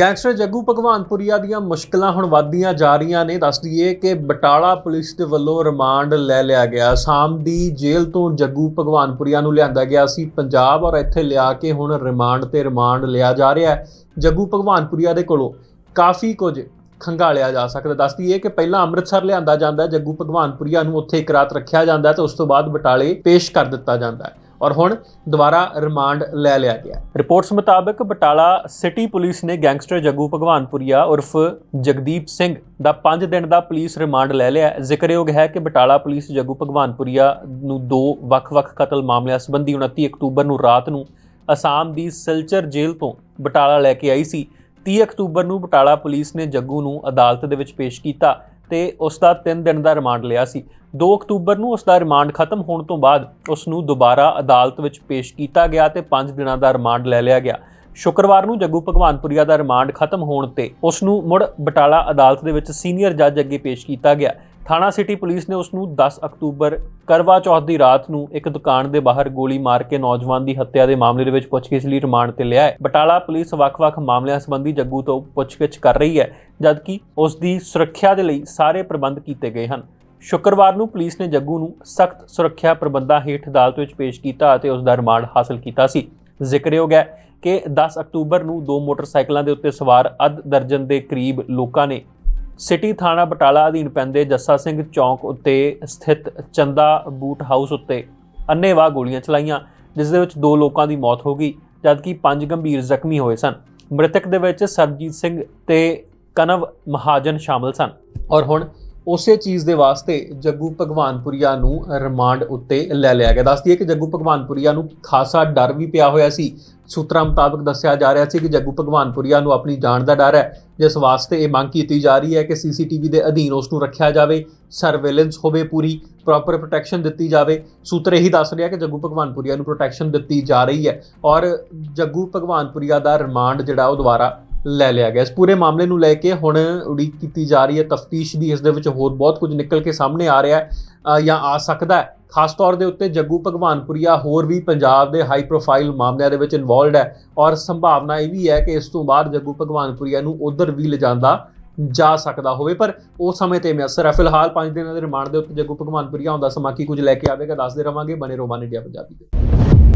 Gangster Jaggu Bhagwanpuria ਦੀਆਂ ਮੁਸ਼ਕਲਾਂ ਹੁਣ ਵੱਧਦੀਆਂ ਜਾ ਰਹੀਆਂ ਨੇ। ਦੱਸ ਦਈਏ ਕਿ ਬਟਾਲਾ ਪੁਲਿਸ ਦੇ ਵੱਲੋਂ ਰਿਮਾਂਡ ਲੈ ਲਿਆ ਗਿਆ। ਅਸਾਮ ਦੀ ਜੇਲ੍ਹ ਤੋਂ ਜੱਗੂ ਭਗਵਾਨਪੁਰੀਆ ਨੂੰ ਲਿਆਂਦਾ ਗਿਆ ਸੀ ਪੰਜਾਬ ਔਰ ਇੱਥੇ ਲਿਆ ਕੇ ਹੁਣ ਰਿਮਾਂਡ ਤੇ ਰਿਮਾਂਡ ਲਿਆ ਜਾ ਰਿਹਾ ਹੈ। ਜੱਗੂ ਭਗਵਾਨਪੁਰੀਆ ਦੇ ਕੋਲੋਂ ਕਾਫੀ ਕੁਝ ਖੰਗਾਲਿਆ ਜਾ ਸਕਦਾ। ਦੱਸ ਦਈਏ ਕਿ ਪਹਿਲਾਂ ਅੰਮ੍ਰਿਤਸਰ ਲਿਆਂਦਾ ਜਾਂਦਾ ਹੈ। ਜੱਗੂ ਭਗਵਾਨਪੁਰੀਆ ਨੂੰ ਉੱਥੇ ਇੱਕ ਰਾਤ ਰੱਖਿਆ ਜਾਂਦਾ ਹੈ ਤੇ ਉਸ ਤੋਂ ਬਾਅਦ ਬਟਾਲੇ ਪੇਸ਼ ਕਰ ਦਿੱਤਾ ਜਾਂਦਾ ਹੈ। ਔਰ ਹੁਣ ਦੁਬਾਰਾ ਰਿਮਾਂਡ ਲੈ ਲਿਆ ਗਿਆ। ਰਿਪੋਰਟਸ ਮੁਤਾਬਕ ਬਟਾਲਾ ਸਿਟੀ ਪੁਲਿਸ ਨੇ ਗੈਂਗਸਟਰ ਜੱਗੂ ਭਗਵਾਨਪੁਰੀਆ ਉਰਫ ਜਗਦੀਪ ਸਿੰਘ ਦਾ 5 ਦਿਨ ਦਾ ਪੁਲਿਸ ਰਿਮਾਂਡ ਲੈ ਲਿਆ। ਜ਼ਿਕਰਯੋਗ ਹੈ ਕਿ ਬਟਾਲਾ ਪੁਲਿਸ ਜੱਗੂ ਭਗਵਾਨਪੁਰੀਆ ਨੂੰ ਦੋ ਵੱਖ-ਵੱਖ ਕਤਲ ਮਾਮਲਿਆਂ ਸੰਬੰਧੀ 29 ਅਕਤੂਬਰ ਨੂੰ ਰਾਤ ਨੂੰ ਅਸਾਮ ਦੀ ਸਿਲਚਰ ਜੇਲ੍ਹ ਤੋਂ ਬਟਾਲਾ ਲੈ ਕੇ ਆਈ ਸੀ। 30 ਅਕਤੂਬਰ ਨੂੰ ਬਟਾਲਾ ਪੁਲਿਸ ਨੇ ਜੱਗੂ ਨੂੰ ਅਦਾਲਤ ਦੇ ਵਿੱਚ ਪੇਸ਼ ਕੀਤਾ। ਤੇ ਉਸ ਦਾ 3 ਦਿਨ ਦਾ ਰਿਮਾਂਡ ਲਿਆ ਸੀ। 2 ਅਕਤੂਬਰ ਨੂੰ ਉਸ ਦਾ ਰਿਮਾਂਡ ਖਤਮ ਹੋਣ ਤੋਂ ਬਾਅਦ ਉਸ ਨੂੰ ਦੁਬਾਰਾ ਅਦਾਲਤ ਵਿੱਚ ਪੇਸ਼ ਕੀਤਾ ਗਿਆ ਤੇ 5 ਦਿਨਾਂ ਦਾ ਰਿਮਾਂਡ ਲੈ ਲਿਆ ਗਿਆ। ਸ਼ੁੱਕਰਵਾਰ ਨੂੰ ਜੱਗੂ ਭਗਵਾਨਪੁਰੀਆ ਦਾ ਰਿਮਾਂਡ ਖਤਮ ਹੋਣ ਤੇ ਉਸ ਨੂੰ ਮੁੜ ਬਟਾਲਾ ਅਦਾਲਤ ਦੇ ਵਿੱਚ ਸੀਨੀਅਰ ਜੱਜ ਅੱਗੇ ਪੇਸ਼ ਕੀਤਾ ਗਿਆ। ਥਾਣਾ ਸਿਟੀ ਪੁਲਿਸ ਨੇ ਉਸ ਨੂੰ 10 ਅਕਤੂਬਰ ਕਰਵਾ ਚੌਥ ਦੀ ਰਾਤ ਨੂੰ ਇੱਕ ਦੁਕਾਨ ਦੇ ਬਾਹਰ ਗੋਲੀ ਮਾਰ ਕੇ ਨੌਜਵਾਨ ਦੀ ਹੱਤਿਆ ਦੇ ਮਾਮਲੇ ਦੇ ਵਿੱਚ ਪੁੱਛਗਿੱਛ ਲਈ ਰਿਮਾਂਡ ਤੇ ਲਿਆ ਹੈ। ਬਟਾਲਾ ਪੁਲਿਸ ਵੱਖ-ਵੱਖ ਮਾਮਲਿਆਂ ਸੰਬੰਧੀ ਜੱਗੂ ਤੋਂ ਪੁੱਛਗਿੱਛ ਕਰ ਰਹੀ ਹੈ, ਜਦਕਿ ਉਸ ਦੀ ਸੁਰੱਖਿਆ ਦੇ ਲਈ ਸਾਰੇ ਪ੍ਰਬੰਧ ਕੀਤੇ ਗਏ ਹਨ। ਸ਼ੁੱਕਰਵਾਰ ਨੂੰ ਪੁਲਿਸ ਨੇ ਜੱਗੂ ਨੂੰ ਸਖਤ ਸੁਰੱਖਿਆ ਪ੍ਰਬੰਧਾਂ ਹੇਠ ਅਦਾਲਤ ਵਿੱਚ ਪੇਸ਼ ਕੀਤਾ ਅਤੇ ਉਸ ਦਾ ਰਿਮਾਂਡ ਹਾਸਲ ਕੀਤਾ ਸੀ। ਜ਼ਿਕਰਯੋਗ ਹੈ ਕਿ 10 ਅਕਤੂਬਰ ਨੂੰ ਦੋ ਮੋਟਰਸਾਈਕਲਾਂ ਦੇ ਉੱਤੇ ਸਵਾਰ ਅੱਧ ਦਰਜਨ ਦੇ ਕਰੀਬ ਲੋਕਾਂ ਨੇ ਸਿਟੀ ਥਾਣਾ ਬਟਾਲਾ ਅਧੀਨ ਪੈਂਦੇ ਜੱਸਾ ਸਿੰਘ ਚੌਂਕ ਉੱਤੇ ਸਥਿਤ ਚੰਦਾ ਬੂਟ ਹਾਊਸ ਉੱਤੇ ਅੰਨ੍ਹੇਵਾਹ ਗੋਲੀਆਂ ਚਲਾਈਆਂ ਜਿਸ ਦੇ ਵਿੱਚ ਦੋ ਲੋਕਾਂ ਦੀ ਮੌਤ ਹੋ ਗਈ, ਜਦਕਿ ਪੰਜ ਗੰਭੀਰ ਜ਼ਖਮੀ ਹੋਏ ਸਨ। ਮ੍ਰਿਤਕ ਦੇ ਵਿੱਚ ਸਰਜੀਤ ਸਿੰਘ ਤੇ ਕਨਵ ਮਹਾਜਨ ਸ਼ਾਮਲ ਸਨ। ਔਰ ਹੁਣ ਉਸੇ ਚੀਜ਼ ਦੇ ਵਾਸਤੇ ਜੱਗੂ ਭਗਵਾਨਪੁਰੀਆ ਨੂੰ ਰਿਮਾਂਡ ਉੱਤੇ ਲੈ ਲਿਆ ਗਿਆ। ਦੱਸਦੀ ਹੈ ਕਿ ਜੱਗੂ ਭਗਵਾਨਪੁਰੀਆ ਨੂੰ ਖਾਸਾ ਡਰ ਵੀ ਪਿਆ ਹੋਇਆ ਸੀ। ਸੂਤਰਾਂ ਮੁਤਾਬਕ ਦੱਸਿਆ ਜਾ ਰਿਹਾ ਸੀ ਕਿ ਜੱਗੂ ਭਗਵਾਨਪੁਰੀਆ ਨੂੰ ਆਪਣੀ ਜਾਨ ਦਾ ਡਰ ਹੈ। ਜਿਸ ਵਾਸਤੇ ਇਹ ਮੰਗ ਕੀਤੀ ਜਾ ਰਹੀ ਹੈ ਕਿ ਸੀਸੀਟੀਵੀ ਦੇ ਅਧੀਨ ਉਸ ਨੂੰ ਰੱਖਿਆ ਜਾਵੇ ਸਰਵੇਲੈਂਸ ਹੋਵੇ ਪੂਰੀ ਪ੍ਰੋਪਰ ਪ੍ਰੋਟੈਕਸ਼ਨ ਦਿੱਤੀ ਜਾਵੇ। ਸੂਤਰ ਇਹੀ ਦੱਸ ਰਿਹਾ ਕਿ ਜੱਗੂ ਭਗਵਾਨਪੁਰੀਆ ਨੂੰ ਪ੍ਰੋਟੈਕਸ਼ਨ ਦਿੱਤੀ ਜਾ ਰਹੀ ਹੈ ਔਰ ਜੱਗੂ ਭਗਵਾਨਪੁਰੀਆ ਦਾ ਰਿਮਾਂਡ ਜਿਹੜਾ ਉਹ ਦੁਬਾਰਾ ਲੈ ਲਿਆ ਗਿਆ। ਇਸ ਪੂਰੇ ਮਾਮਲੇ ਨੂੰ ਲੈ ਕੇ ਹੁਣ ਉਡੀਕ ਕੀਤੀ ਜਾ ਰਹੀ ਹੈ। ਤਫਤੀਸ਼ ਦੀ ਇਸ ਦੇ ਵਿੱਚ ਹੋਰ ਬਹੁਤ ਕੁਝ ਨਿਕਲ ਕੇ ਸਾਹਮਣੇ ਆ ਰਿਹਾ ਹੈ ਜਾਂ ਆ ਸਕਦਾ ਹੈ। ਖਾਸ ਤੌਰ ਦੇ ਉੱਤੇ ਜੱਗੂ ਭਗਵਾਨਪੁਰੀਆ ਹੋਰ ਵੀ ਪੰਜਾਬ ਦੇ ਹਾਈ ਪ੍ਰੋਫਾਈਲ ਮਾਮਲਿਆਂ ਦੇ ਵਿੱਚ ਇਨਵੋਲਡ ਹੈ ਔਰ ਸੰਭਾਵਨਾ ਇਹ ਵੀ ਹੈ ਕਿ ਇਸ ਤੋਂ ਬਾਅਦ ਜੱਗੂ ਭਗਵਾਨਪੁਰੀਆ ਨੂੰ ਉਧਰ ਵੀ ਲਿਜਾਂਦਾ ਜਾ ਸਕਦਾ ਹੋਵੇ। ਪਰ ਉਹ ਸਮੇਂ ਤੇ ਮਿਆਸਰ ਹੈ। ਫਿਲਹਾਲ 5 ਦਿਨਾਂ ਦੇ ਰਿਮਾਂਡ ਦੇ ਉੱਤੇ ਜੱਗੂ ਭਗਵਾਨਪੁਰੀਆ ਹੁੰਦਾ ਸਮਾਂ ਕੀ ਕੁਝ ਲੈ ਕੇ ਆਵੇਗਾ, ਦੱਸਦੇ ਰਵਾਂਗੇ। ਬਨੇ ਰੋਮਾਨ ਇੰਡੀਆ ਪੰਜਾਬੀ ਦੇ